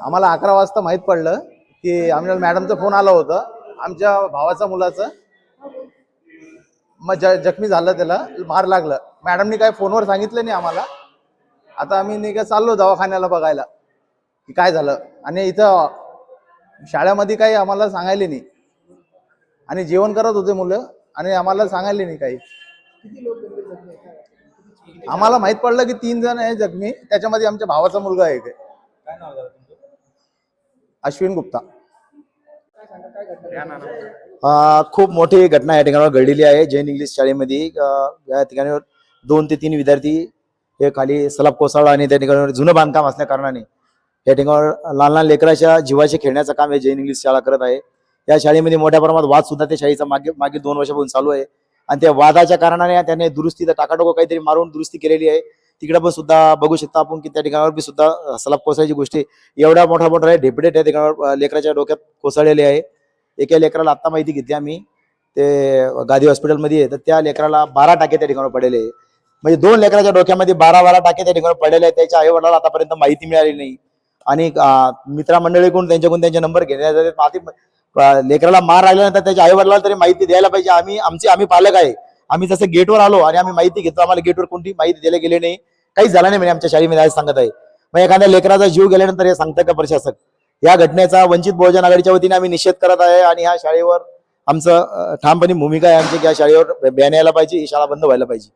आम्हाला अकरा वाजता माहीत पडलं की आमच्या मॅडमचा फोन आला होता. आमच्या भावाचा मुलाचं. मग ज जखमी झालं त्याला मार लागलं. मॅडमनी काय फोनवर सांगितलं नाही आम्हाला. आता आम्ही नाही का चाललो दवाखान्याला बघायला. की काय झालं. आणि इथं शाळेमध्ये काही आम्हाला सांगायले नाही. आणि जेवण करत होते मुलं. आणि आम्हाला सांगायले नाही काही. आम्हाला माहीत पडलं की तीन जण आहे जखमी. त्याच्यामध्ये आमच्या भावाचा मुलगा आहे. काय अश्विन गुप्ता. खूप मोठी घटना या ठिकाणावर घडलेली आहे. जैन इंग्लिश शाळेमध्ये या ठिकाणी दोन ते तीन विद्यार्थी हे खाली सलाब कोसळला आणि त्या ठिकाणी जुनं बांधकाम असल्या कारणाने या ठिकाणावर लहान लहान लेकराच्या जीवाचे खेळण्याचं काम हे जैन इंग्लिश शाळा करत आहे. या शाळेमध्ये मोठ्या प्रमाणात वाद सुद्धा त्या शाळेचा मागे मागील दोन वर्षापासून चालू आहे. आणि त्या वादाच्या कारणाने त्याने दुरुस्ती टाकाटोको काहीतरी मारून दुरुस्ती केलेली आहे. तिकडे पण सुद्धा बघू शकता आपण की त्या ठिकाणावर बी सुद्धा अ, सलाब कोसळायची गोष्टी एवढ्या मोठ्या मोठा ढेपडे त्या ठिकाणावर लेकराच्या डोक्यात कोसळलेले आहे. एका लेकराला आत्ता माहिती घेतली आम्ही. ते गादी हॉस्पिटलमध्ये आहे. तर त्या लेकराला बारा टाके त्या ठिकाणी पडलेले आहे. म्हणजे दोन लेकराच्या डोक्यामध्ये बारा बारा टाके त्या ठिकाणी पडलेले आहेत. त्याच्या आई वडिलाला आतापर्यंत माहिती मिळाली नाही. आणि मित्रामंडळीकडून मित्रमंडळीकडून त्यांच्याकडून त्यांचे नंबर घेण्यात आले. माती- लेकराला मार आल्यानंतर त्याच्या आई वडिलाला तरी माहिती द्यायला पाहिजे. आम्ही आमचे आम्ही पालक आहे. आम्ही जसं गेटवर आलो आणि आम्ही माहिती घेतो. आम्हाला गेटवर कोणती माहिती दिली गेली नाही. काहीच झालं नाही म्हणजे आमच्या शाळेमध्ये आज सांगत आहे. मग एखाद्या लेकराचा जीव गेल्यानंतर हे सांगतं का प्रशासक? या घटनेचा वंचित बहुजन आघाडीच्या वतीने आम्ही निषेध करत आहे आणि ह्या शाळेवर आमचं ठामपणे भूमिका आहे आमची की या शाळेवर बॅन यायला पाहिजे ही शाळा बंद व्हायला पाहिजे.